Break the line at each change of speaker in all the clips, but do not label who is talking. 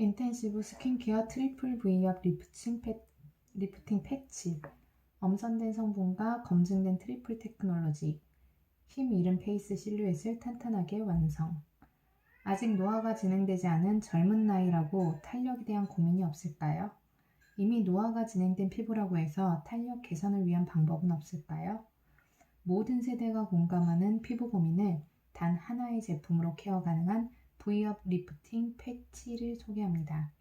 인텐시브 스킨케어 트리플 V압 리프팅, 패, 리프팅 패치 엄선된 성분과 검증된 트리플 테크놀로지 힘 잃은 페이스 실루엣을 탄탄하게 완성 아직 노화가 진행되지 않은 젊은 나이라고 탄력에 대한 고민이 없을까요? 이미 노화가 진행된 피부라고 해서 탄력 개선을 위한 방법은 없을까요? 모든 세대가 공감하는 피부 고민을 단 하나의 제품으로 케어 가능한 V업 리프팅 패치를 소개합니다.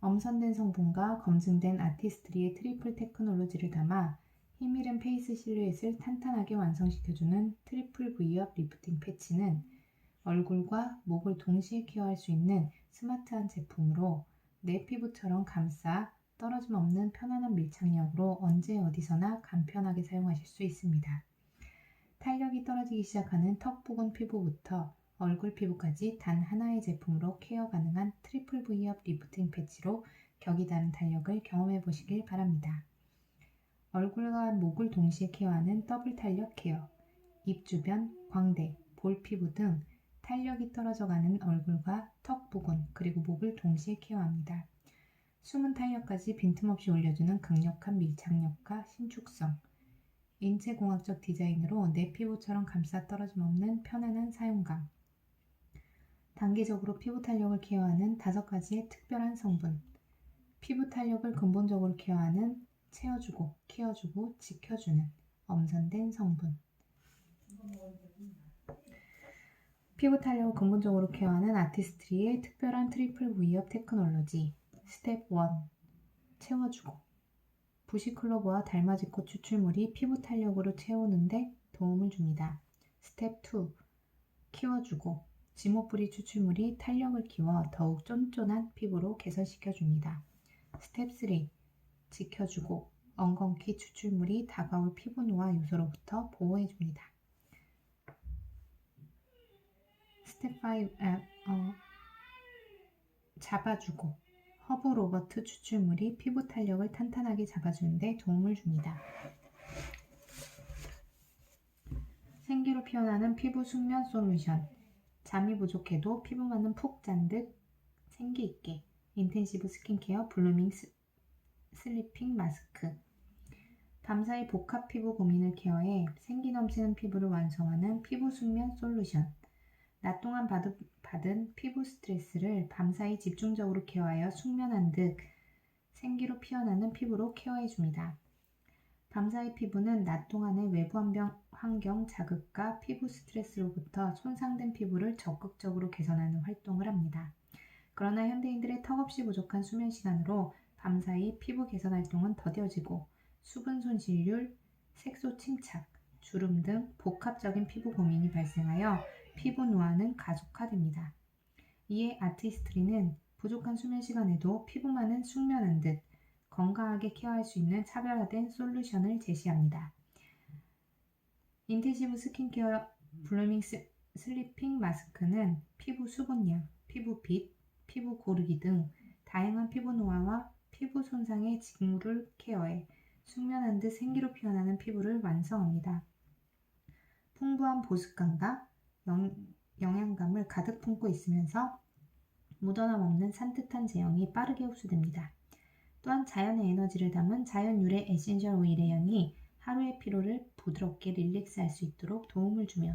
엄선된 성분과 검증된 아티스트리의 트리플 테크놀로지를 담아 힘이른 페이스 실루엣을 탄탄하게 완성시켜주는 트리플 V업 리프팅 패치는 얼굴과 목을 동시에 케어할 수 있는 스마트한 제품으로 내 피부처럼 감싸 떨어짐 없는 편안한 밀착력으로 언제 어디서나 간편하게 사용하실 수 있습니다. 탄력이 떨어지기 시작하는 턱 부근 피부부터 얼굴 피부까지 단 하나의 제품으로 케어 가능한 트리플 V업 리프팅 패치로 격이 다른 탄력을 경험해 보시길 바랍니다. 얼굴과 목을 동시에 케어하는 더블 탄력 케어, 입 주변, 광대, 볼 피부 등 탄력이 떨어져가는 얼굴과 턱 부근 그리고 목을 동시에 케어합니다. 숨은 탄력까지 빈틈없이 올려주는 강력한 밀착력과 신축성, 인체공학적 디자인으로 내 피부처럼 감싸 떨어짐 없는 편안한 사용감, 단계적으로 피부 탄력을 케어하는 다섯 가지의 특별한 성분, 피부 탄력을 근본적으로 케어하는 채워주고, 키워주고, 지켜주는 엄선된 성분. 피부 탄력을 근본적으로 케어하는 아티스트리의 특별한 트리플 V업 테크놀로지. 스텝 1. 채워주고. 부시클로버와 달맞이꽃 추출물이 피부 탄력으로 채우는데 도움을 줍니다. 스텝 2. 키워주고. 지모뿌리 추출물이 탄력을 키워 더욱 쫀쫀한 피부로 개선시켜 줍니다. 스텝 3. 지켜주고. 엉겅퀴 추출물이 다가올 피부 노화 요소로부터 보호해 줍니다. 스텝 5. 아, 어, 잡아주고. 허브 로버트 추출물이 피부 탄력을 탄탄하게 잡아주는데 도움을 줍니다. 생기로 피어나는 피부 숙면 솔루션. 잠이 부족해도 피부만은 푹 잔 듯 생기 있게. 인텐시브 스킨케어 블루밍 스, 슬리핑 마스크. 밤사이 복합 피부 고민을 케어해 생기 넘치는 피부를 완성하는 피부 숙면 솔루션. 낮 동안 받은, 받은 피부 스트레스를 밤사이 집중적으로 케어하여 숙면한 듯 생기로 피어나는 피부로 케어해줍니다. 밤사이 피부는 낮 동안의 외부 환경 자극과 피부 스트레스로부터 손상된 피부를 적극적으로 개선하는 활동을 합니다. 그러나 현대인들의 턱없이 부족한 수면 시간으로 밤사이 피부 개선 활동은 더뎌지고 수분 손실률, 색소 침착, 주름 등 복합적인 피부 고민이 발생하여 피부 노화는 가속화됩니다. 이에 아티스트리는 부족한 수면 시간에도 피부만은 숙면한 듯 건강하게 케어할 수 있는 차별화된 솔루션을 제시합니다. 인텐시브 스킨케어 블루밍 스, 슬리핑 마스크는 피부 수분량, 피부 빛, 피부 고르기 등 다양한 피부 노화와 피부 손상의 징후를 케어해 숙면한 듯 생기로 피어나는 피부를 완성합니다. 풍부한 보습감과 영, 영양감을 가득 품고 있으면서 묻어남 없는 산뜻한 제형이 빠르게 흡수됩니다. 또한 자연의 에너지를 담은 자연 유래 에센셜 오일의 향이 하루의 피로를 부드럽게 릴렉스할 수 있도록 도움을 주며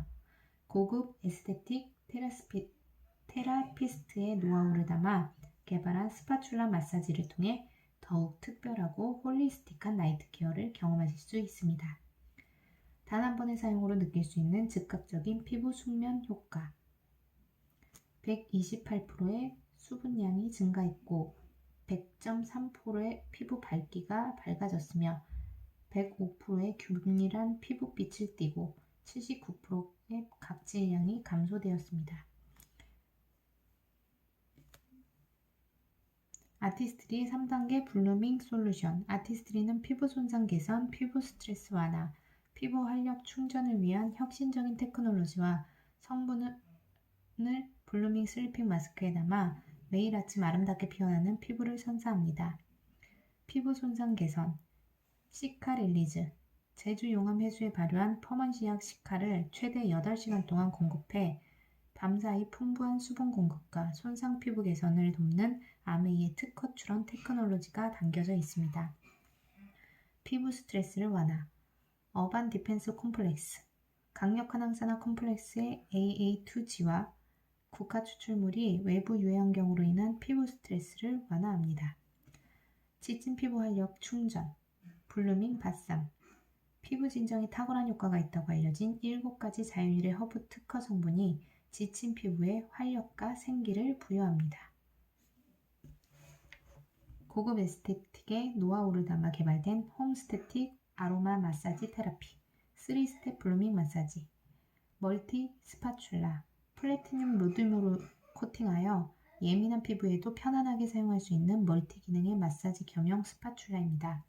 고급 에스테틱 테라스피, 테라피스트의 노하우를 담아 개발한 스파츌라 마사지를 통해 더욱 특별하고 홀리스틱한 나이트 케어를 경험하실 수 있습니다. 단 한 번의 사용으로 느낄 수 있는 즉각적인 피부 숙면 효과 128%의 수분량이 증가했고 100.3%의 피부 밝기가 밝아졌으며 105%의 균일한 피부빛을 띠고 79%의 각질량이 감소되었습니다. 아티스트리 3단계 블루밍 솔루션 아티스트리는 피부 손상 개선, 피부 스트레스 완화, 피부 활력 충전을 위한 혁신적인 테크놀로지와 성분을 블루밍 슬리핑 마스크에 담아 매일 아침 아름답게 피어나는 피부를 선사합니다. 피부 손상 개선 시카 릴리즈 제주 용암 해수에 발효한 퍼먼시약 시카를 최대 8시간 동안 공급해 밤사이 풍부한 수분 공급과 손상 피부 개선을 돕는 아메이의 특허 출원 테크놀로지가 담겨져 있습니다. 피부 스트레스를 완화 어반 디펜스 콤플렉스 강력한 항산화 콤플렉스의 AA2G와 국화 추출물이 외부 유해환경으로 인한 피부 스트레스를 완화합니다. 지친 피부 활력 충전, 블루밍 바쌈, 피부 진정에 탁월한 효과가 있다고 알려진 7가지 자연유래 허브 특허 성분이 지친 피부에 활력과 생기를 부여합니다. 고급 에스테틱의 노하우를 담아 개발된 홈스테틱 아로마 마사지 테라피 3스텝 블루밍 마사지 멀티 스파츌라 플래티늄 로드으로 코팅하여 예민한 피부에도 편안하게 사용할 수 있는 멀티 기능의 마사지 겸용 스파츌라입니다.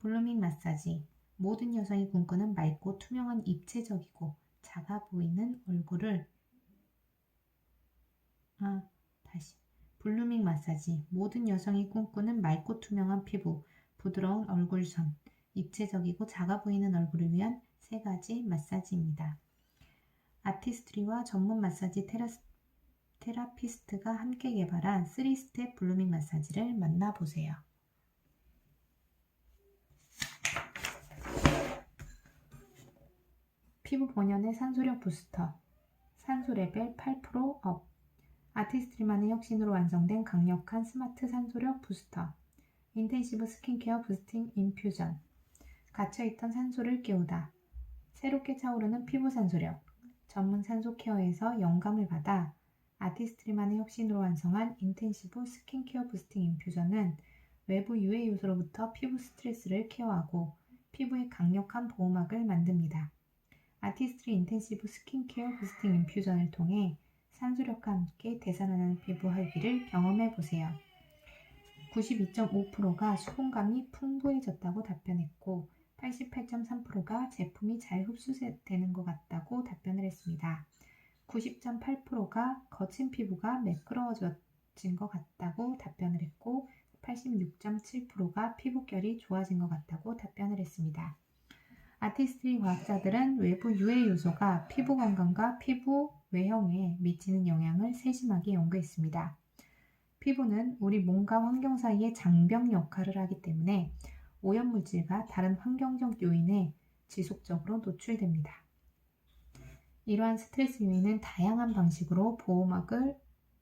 블루밍 마사지 모든 여성이 꿈꾸는 맑고 투명한 입체적이고 작아 보이는 얼굴을 아 다시 블루밍 마사지 모든 여성이 꿈꾸는 맑고 투명한 피부 부드러운 얼굴선 입체적이고 작아 보이는 얼굴을 위한 세 가지 마사지입니다. 아티스트리와 전문 마사지 테라, 테라피스트가 함께 개발한 3스텝 블루밍 마사지를 만나보세요. 피부 본연의 산소력 부스터 산소 레벨 8%업. 아티스트리만의 혁신으로 완성된 강력한 스마트 산소력 부스터 인텐시브 스킨케어 부스팅 인퓨전. 갇혀있던 산소를 깨우다. 새롭게 차오르는 피부 산소력 전문 산소 케어에서 영감을 받아 아티스트리만의 혁신으로 완성한 인텐시브 스킨케어 부스팅 인퓨전은 외부 유해 요소로부터 피부 스트레스를 케어하고 피부에 강력한 보호막을 만듭니다. 아티스트리 인텐시브 스킨케어 부스팅 인퓨전을 통해 산소력과 함께 되살아나는 피부 활기를 경험해 보세요. 92.5%가 수분감이 풍부해졌다고 답변했고 88.3%가 제품이 잘 흡수되는 것 같다고 답변을 했습니다. 90.8%가 거친 피부가 매끄러워진 것 같다고 답변을 했고 86.7%가 피부결이 좋아진 것 같다고 답변을 했습니다. 아티스트리 과학자들은 외부 유해 요소가 피부 건강과 피부 외형에 미치는 영향을 세심하게 연구했습니다. 피부는 우리 몸과 환경 사이의 장벽 역할을 하기 때문에 오염물질과 다른 환경적 요인에 지속적으로 노출됩니다. 이러한 스트레스 요인은 다양한 방식으로 보호막을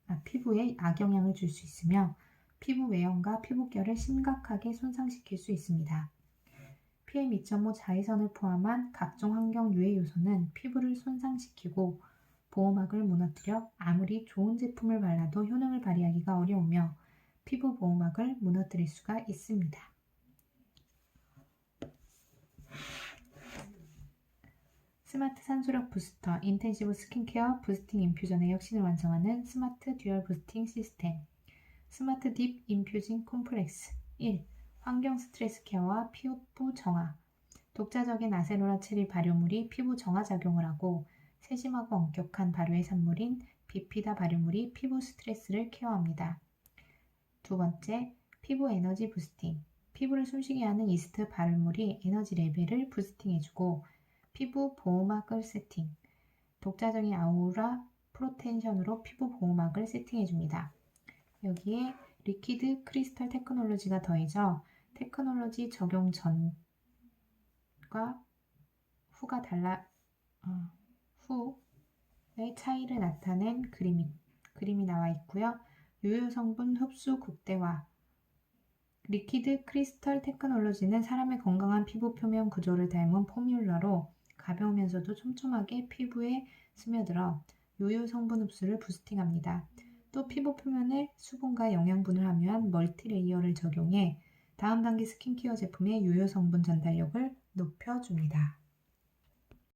아, 피부에 악영향을 줄 수 있으며 피부 외형과 피부결을 심각하게 손상시킬 수 있습니다. PM2.5 자외선을 포함한 각종 환경 유해 요소는 피부를 손상시키고 보호막을 무너뜨려 아무리 좋은 제품을 발라도 효능을 발휘하기가 어려우며 피부 보호막을 무너뜨릴 수가 있습니다. 스마트 산소력 부스터 인텐시브 스킨케어 부스팅 인퓨전의 혁신을 완성하는 스마트 듀얼 부스팅 시스템 스마트 딥 인퓨징 콤플렉스 1. 환경 스트레스 케어와 피부 정화 독자적인 아세로라 체리 발효물이 피부 정화 작용을 하고 세심하고 엄격한 발효의 산물인 비피다 발효물이 피부 스트레스를 케어합니다. 두 번째, 피부 에너지 부스팅 피부를 숨쉬게 하는 이스트 발효물이 에너지 레벨을 부스팅해주고 피부 보호막을 세팅. 독자적인 아우라 프로텐션으로 피부 보호막을 세팅해줍니다. 여기에 리퀴드 크리스탈 테크놀로지가 더해져 테크놀로지 적용 전과 후가 달라 어, 후의 차이를 나타낸 그림이, 그림이 나와 있고요. 유효 성분 흡수 극대화 리퀴드 크리스털 테크놀로지는 사람의 건강한 피부 표면 구조를 닮은 포뮬러로 가벼우면서도 촘촘하게 피부에 스며들어 요요 성분 흡수를 부스팅합니다. 또 피부 표면에 수분과 영양분을 함유한 멀티레이어를 적용해 다음 단계 스킨케어 제품의 요요 성분 전달력을 높여줍니다.